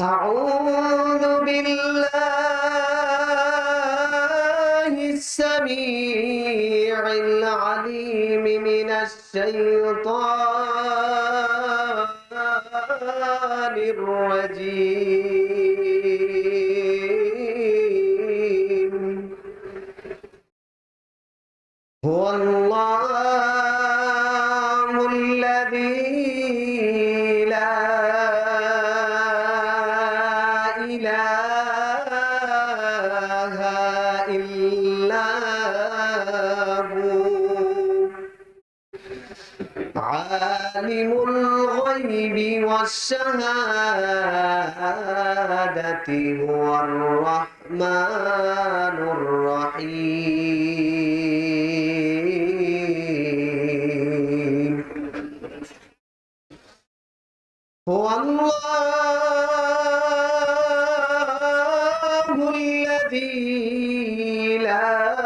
أعوذ بالله السميع العليم من الشيطان الرجيم. عالم الغيب والشهادة هو الرحمن الرحيم. هو الله الذي لا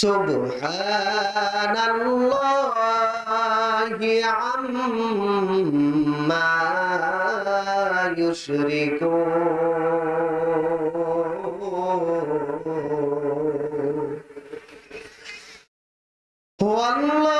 سبحان الله عما يشركون هو الله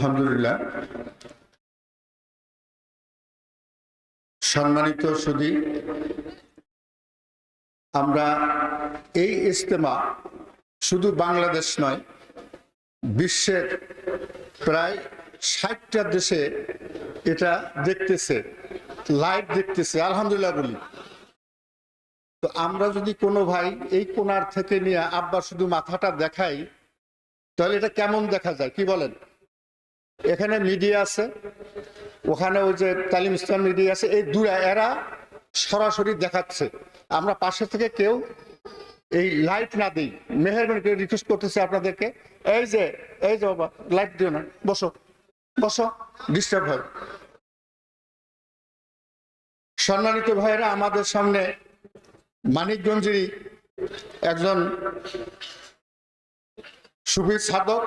আলহামদুলিল্লাহ। সম্মানিত সুদী আমরা এই ইজতেমা শুধু বাংলাদেশ নয়, বিশ্বের প্রায় ষাটটা দেশে এটা দেখতেছে, লাইভ দেখতেছে, আলহামদুলিল্লাহ বলি। তো আমরা যদি কোনো ভাই এই কোনার থেকে নিয়ে আব্বা শুধু মাথাটা দেখাই, তাহলে এটা কেমন দেখা যায়, কি বলেন? এখানে মিডিয়া আছে, ওখানে ওই যে তালিম ইসলাম মিডিয়া আছে, এই দুরা এরা সরাসরি দেখাচ্ছে। আমরা পাশে থেকে কেউ এই লাইট না দিই মেহরবানি করে রিকোয়েস্ট করতেছে আপনাদেরকে। এই যে এই যে বাবা, লাইট দিও না, বসো বসো ডিস্টার্ব হয়। সম্মানিত ভাইয়েরা, আমাদের সামনে মানিকগঞ্জেরই একজন সুবীর সাধক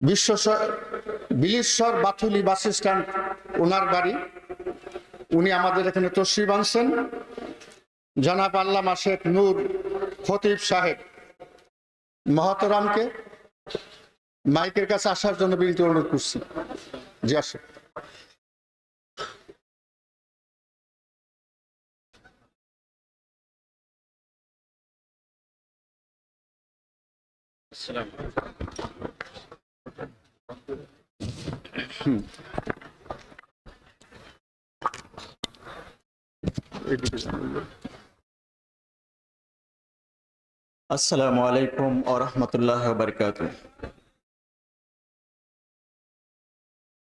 বিশ্ব বিলীশ্বর বাথুলি বাস স্ট্যান্ড ওনার বাড়ি। উনি আমাদের এখানে তসরিফ আনছেন। জনাব আল্লামা শেখ নূর খতিব সাহেব। মহতরামকে মাইকের কাছে আসার জন্য বিনীত অনুরোধ করছি। জি আসে ও রহমতুল্লাহ বারকাত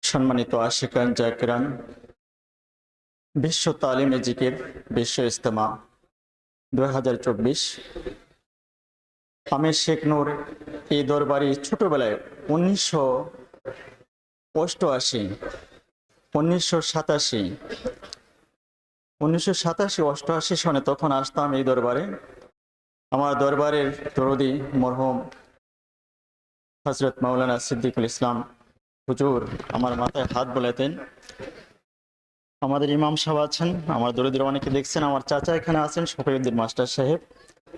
সম্মানিত আশিকান, জাকিরান, বিশ্ব তালিম জিকির, বিশ্ব ইস্তেমা দুই হাজার চব্বিশ। আমি শেখ নূর, এই দরবারি ছোটবেলায় উনিশশো অষ্টআশি, উনিশশো সাতাশি। উনিশশো সাতাশি অষ্টআশি সনে তখন আসতাম এই দরবারে। আমার দরবারের দরদি মরহুম হজরত মাওলানা সিদ্দিকুল ইসলাম। হুজুর, আমার মাথায় হাত বলেতেন। আমাদের ইমাম সাহেব আছেন, আমার দরদির অনেকে দেখছেন, আমার চাচা এখানে আছেন, শফিউদ্দিন মাস্টার সাহেব,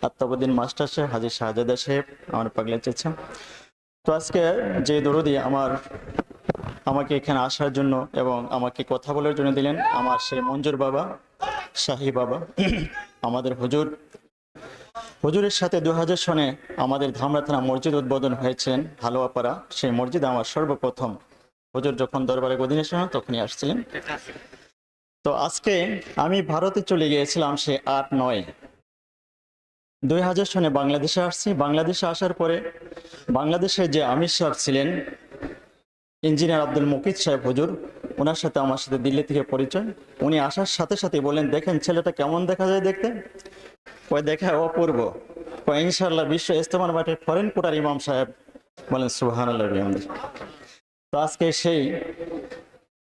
আত্মাবুদ্দিন মাস্টার সাহেব হাজির শাহজাদা সাহেব, আমার পাগলা চেয়েছেন তো আজকে যে দরদি আমার আমাকে এখানে আসার জন্য এবং আমাকে কথা বলার জন্য দিলেন আমার সেই মঞ্জুর বাবা, শাহী বাবা, আমাদের হুজুর। হুজুরের সাথে দু হাজার সনে আমাদের ধামরা থানা মসজিদ উদ্বোধন হয়েছেন, হালুয়াপাড়া। সেই মসজিদ আমার সর্বপ্রথম। হুজুর যখন দরবারে গদিনে শোনা তখনই আসছিলেন। তো আজকে আমি ভারতে চলে গিয়েছিলাম সে আট নয়। দুই হাজার সনে বাংলাদেশে আসছি। বাংলাদেশে আসার পরে বাংলাদেশে যে আমির সাহেব ছিলেন ইঞ্জিনিয়ার আব্দুল মুকিদ সাহেব হুজুর ওনার সাথে আমার সাথে দিল্লি থেকে পরিচয়। উনি আসার সাথে সাথে বলেন, দেখেন ছেলেটা কেমন দেখা যায় দেখতে? ওই দেখা অপূর্ব। কয় ইনশাল্লাহ বিশ্ব ইস্তেমার মাঠে ফরেন কোটার ইমাম সাহেব। বলেন সুহান তো আজকে সেই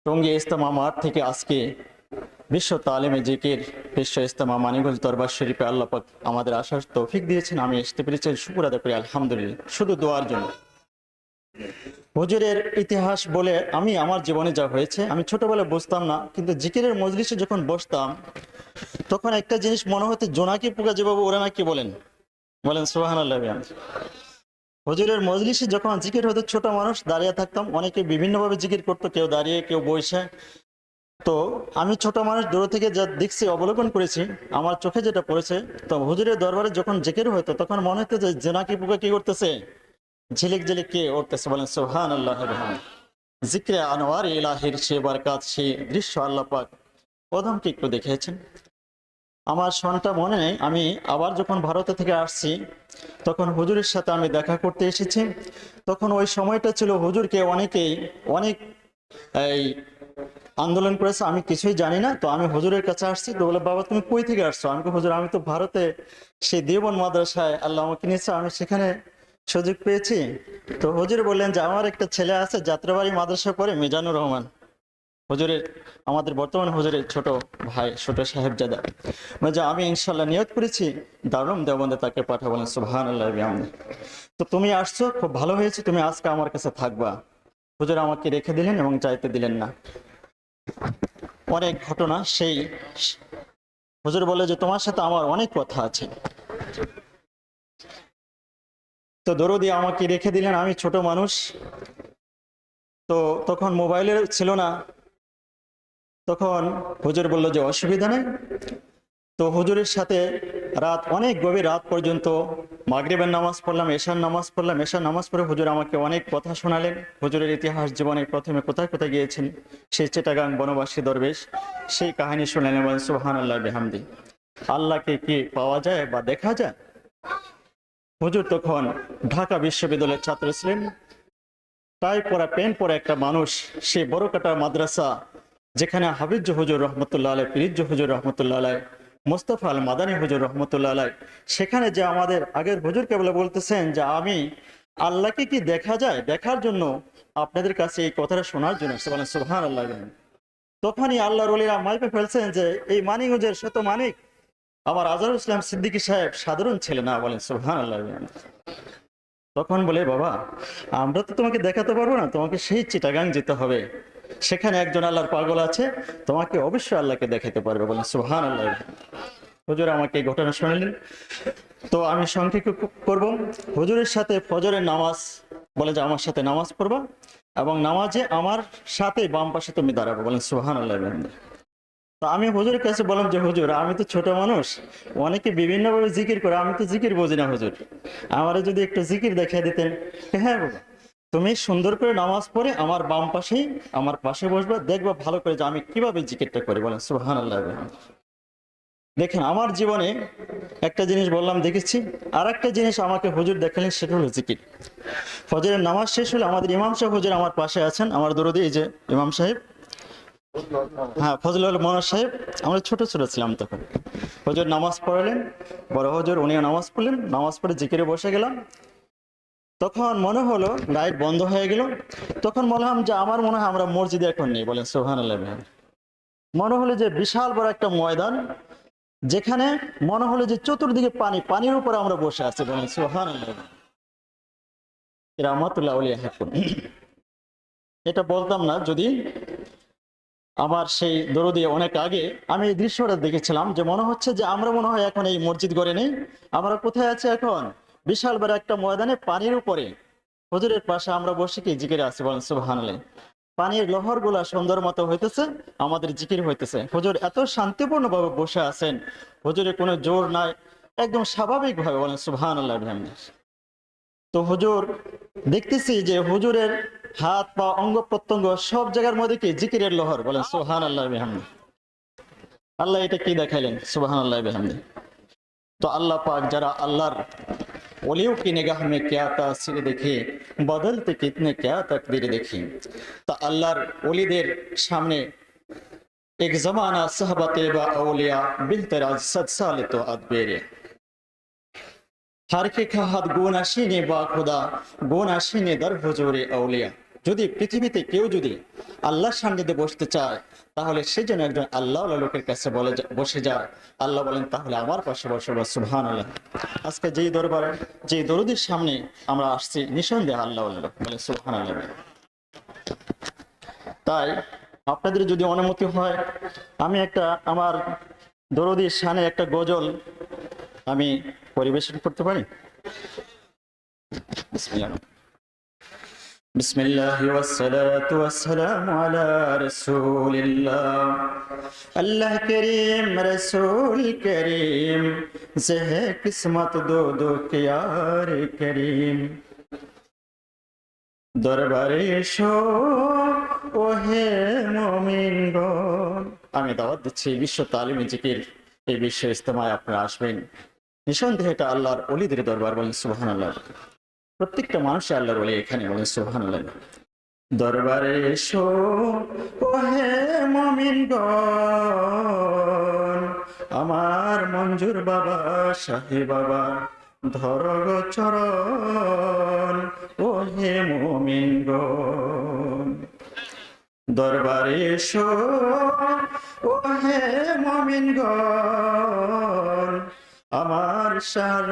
টঙ্গী ইস্তেমা মাঠ থেকে আজকে বিশ্ব তালিমে জিকির, বিশ্ব ইস্তেমা মানিগঞ্জ দরবার শরীফে আল্লাপাক আমাদের আসার তৌফিক দিয়েছেন। আমি আসতে পেরেছি, শুকুর আদা করি, আলহামদুলিল্লাহ। শুধু দোয়ার জন্য। হুজুরের ইতিহাস বলে আমি আমার জীবনে যা হয়েছে, আমি ছোটবেলায় বুঝতাম না, কিন্তু জিকিরের মজলিসে যখন বসতাম, তখন একটা জিনিস মনে হতো, জোনাকি পোকা যেভাবে ওরা নাকি বলেন। বলেন সোহান হুজুরের মজলিসে যখন জিকির হতো, ছোট মানুষ দাঁড়িয়ে থাকতাম, অনেকে বিভিন্নভাবে জিকির করতো, কেউ দাঁড়িয়ে, কেউ বসে। তো আমি ছোট মানুষ, দূর থেকে যা দেখছি, অবলোকন করেছি, আমার চোখে যেটা পড়েছে, তো হুজুরের দরবারে যখন জিকির হতো, তখন মনে হতো যে জোনাকি পোকা কি করতেছে? ঝিলিক ঝিলিক কে উঠতেছে বলেন সোহান আল্লাহ জিক্রে আনোয়ার ইলাহির সে বারকাত, সে দৃশ্য আল্লাহ পাক প্রথমকে একটু দেখেছেন আমার সনটা মনে নেই, আমি আবার যখন ভারতে থেকে আসছি, তখন হুজুরের সাথে আমি দেখা করতে এসেছি। তখন ওই সময়টা ছিল হুজুরকে অনেকেই অনেক এই আন্দোলন করেছে, আমি কিছুই জানি না। তো আমি হুজুরের কাছে আসছি, তো বলে, বাবা, তুমি কই থেকে আসছো? আমি হুজুর, আমি তো ভারতে সেই দেবন মাদ্রাসায় আল্লাহ আমাকে নিয়েছে, আমি সেখানে সুযোগ পেয়েছি? তো হুজুর বললেন যে, আমার একটা ছেলে আছে, যাত্রাবাড়ি মাদ্রাসা পড়ে মিজানুর রহমান। হুজুরের, আমাদের বর্তমান হুজুরের ছোট ভাই, ছোট সাহেবজাদা। যে আমি ইনশাল্লাহ নিয়ত করেছি দারুম দেবন্দে তাকে পাঠাবলেন সুবহান আল্লাহ তো তুমি আসছো, খুব ভালো হয়েছে, তুমি আজকে আমার কাছে থাকবা। হুজুর আমাকে রেখে দিলেন এবং চাইতে দিলেন না। অনেক ঘটনা, সেই হুজুর বলে যে, তোমার সাথে আমার অনেক কথা আছে। তো দরদি আমাকে রেখে দিলেন, আমি ছোট মানুষ। তো তখন মোবাইলের ছিল না। তখন হুজুর বলল যে অসুবিধা নেই। তো হুজুরের সাথে রাত, অনেক গভীর রাত পর্যন্ত মাগরিবের নামাজ পড়লাম, এশার নামাজ পড়লাম। এশার নামাজ পড়ে হুজুর আমাকে অনেক কথা শোনালেন। হুজুরের ইতিহাস জীবনে প্রথমে কোথায় কোথায় গিয়েছেন, সেই চেটাগাং বনবাসী দরবেশ, সেই কাহিনী শুনলেন বলেন সুহান আল্লাহ বেহামদি। আল্লাহকে কি পাওয়া যায় বা দেখা যায়? হুজুর তখন ঢাকা বিশ্ববিদ্যালয়ের ছাত্র ছিলেন। টাই পরা প্যান্ট পরা একটা মানুষ, সে বড়কাটা মাদ্রাসা, যেখানে হাবিজ হুজুর রহমতুল্লাহ আলাই পিরিজ হুজুর রহমতুল্লাহ আলাই মোস্তফা আল মাদানী হুজুর রহমতুল্লাহ আলাই সেখানে যে আমাদের আগের হুজুরকে বলে বলতেছেন যে, আমি আল্লাহকে কি দেখা যায়? দেখার জন্য আপনাদের কাছে এই কথাটা শোনার জন্য। সে সুহান আল্লাহ তখনই আল্লাহ রলিরা মাইপে ফেলছেন যে, এই মানিগঞ্জের শত মানিক। আমার আজহার ইসলাম সিদ্দিকী সাহেব সাধারণ ছেলে না বলেন সুহান আল্লাহ তখন বলে, বাবা, আমরা তো তোমাকে দেখাতে পারব না, তোমাকে সেই চিটাগাং যেতে হবে। সেখানে একজন আল্লাহর পাগল আছে, তোমাকে অবশ্যই আল্লাহকে দেখাতে পারবে। বলেন সুহান আল্লাহ হুজুর, আমাকে এই ঘটনা শোনালেন। তো আমি সংক্ষেপ করব। হুজুরের সাথে ফজরের নামাজ, বলে যে আমার সাথে নামাজ পড়বা, এবং নামাজে আমার সাথে বাম পাশে তুমি দাঁড়াবো। বলেন সুহান আল্লাহ আমি হুজুরের কাছে বললাম যে, হুজুর, আমি তো ছোট মানুষ। অনেকে বিভিন্নভাবে জিকির করে, আমি তো জিকির বুঝি না, হুজুর। আমারে যদি একটু জিকির দেখিয়ে দিতেন। হ্যাঁ বাবা। তুমি সুন্দর করে নামাজ পড়ে আমার বাম পাশেই, আমার পাশে বসবে, দেখবা ভালো করে যে আমি কীভাবে জিকিরটা করি। বলেন সুহান আল্লাহ দেখেন, আমার জীবনে একটা জিনিস বললাম, দেখেছি। আর একটা জিনিস আমাকে হুজুর দেখালেন, সেটা হলো জিকির। ফজরের নামাজ শেষ হলে আমাদের ইমাম সাহেব হুজুর আমার পাশে আছেন। আমার দরদি এই যে, ইমাম সাহেব। হ্যাঁ ফজলুল মনোজ সাহেব, আমরা ছোট ছোট ছিলাম তখন। হজুর নামাজ পড়লেন, বড় হজুর উনিও নামাজ পড়লেন, নামাজ পড়ে জিকিরে বসে গেলাম। তখন মনে হলো লাইট বন্ধ হয়ে গেল। তখন মনে বললাম যে আমার মনে হয় আমরা মসজিদে এখন নেই, বলেন সোহান মনে হলো যে বিশাল বড় একটা ময়দান, যেখানে মনে হলো যে চতুর্দিকে পানি, পানির উপরে আমরা বসে আছি, বলেন সোহান এটা বলতাম না, যদি আমার সেই দরদি অনেক আগে আমি এই দৃশ্যটা দেখেছিলাম যে মনে হচ্ছে যে আমরা মনে হয় এখন এই মসজিদ গড়ে নেই। আমরা কোথায় আছি এখন? বিশাল বড় একটা ময়দানে পানির উপরে। হুজুরের পাশে আমরা বসে কি জিকিরে আছি বলেন, সুবহানাল্লাহ। পানির লহরগুলা সুন্দর মতো হইতেছে, আমাদের জিকির হইতেছে। হুজুর এত শান্তিপূর্ণ ভাবে বসে আছেন। হুজুরের কোনো জোর নাই। একদম স্বাভাবিক ভাবে বলেন সুবহান আল্লাহ তো হুজুর দেখতেছি যে হুজুরের হাত, পা, অঙ্গ, প্রত্যঙ্গ, সব জায়গার মধ্যে কি জিকিরের লহর? বলেন সোহান আল্লাহ বিহামদি। আল্লাহ এটা কি দেখাইলেন? সোহান আল্লাহ বিহামদি। তো আল্লাহ পাক যারা আল্লাহর ওলিও কি নিগাহ মে ক্যা তাসির দেখে, বদলতে কিতনে ক্যা তকদির দেখি। তা আল্লাহর ওলিদের সামনে এক জমানা সাহবাতে বা আউলিয়া বিলতে বিলতেরাজ সদসালে তো আদবেরে। হার কে গুণ আসিনে বা খোদা, গুণ আসিনে দর হজরে আউলিয়া। যদি পৃথিবীতে কেউ যদি আল্লাহর সান্নিধ্যে বসতে চায়, তাহলে সে যেন একজন আল্লাহ লোকের কাছে বলে বসে যায়। আল্লাহ বলেন, তাহলে আমার পাশে বসে বসে ভান আল্লাহ আজকে যেই দরবারে, যেই দরুদের সামনে আমরা আসছি, নিঃসন্দেহ আল্লাহ আল্লাহ বলে সুহান আল্লাহ তাই আপনাদের যদি অনুমতি হয়, আমি একটা, আমার দরদির সানে একটা গজল আমি পরিবেশন করতে পারি بسم الله والصلاة والسلام على رسول الله اللہ کریم رسول کریم سے ہے قسمت دو دو یار کریم দরবারে এসো ওহে মমিনগণ আমি দাওয়াত দিচ্ছি বিশ্ব তালিমে জিকির এই বিশ্ব ইস্তেমায় আপনারা আসবেন নিঃসন্দেহে এটা আল্লাহর অলিদের দরবার বলেন সুবহান আল্লাহ প্রত্যেকটা মানুষের আল্লাহর অলি এখানে বলেন সুবহান আল্লাহ দরবারে এসো ও হে মমিনগণ। আমার মঞ্জুর বাবা, শাহে বাবা ধরগ চরণ ও হে মমিনগণ। দরবারে এসো ও হে মমিনগণ। আমার সার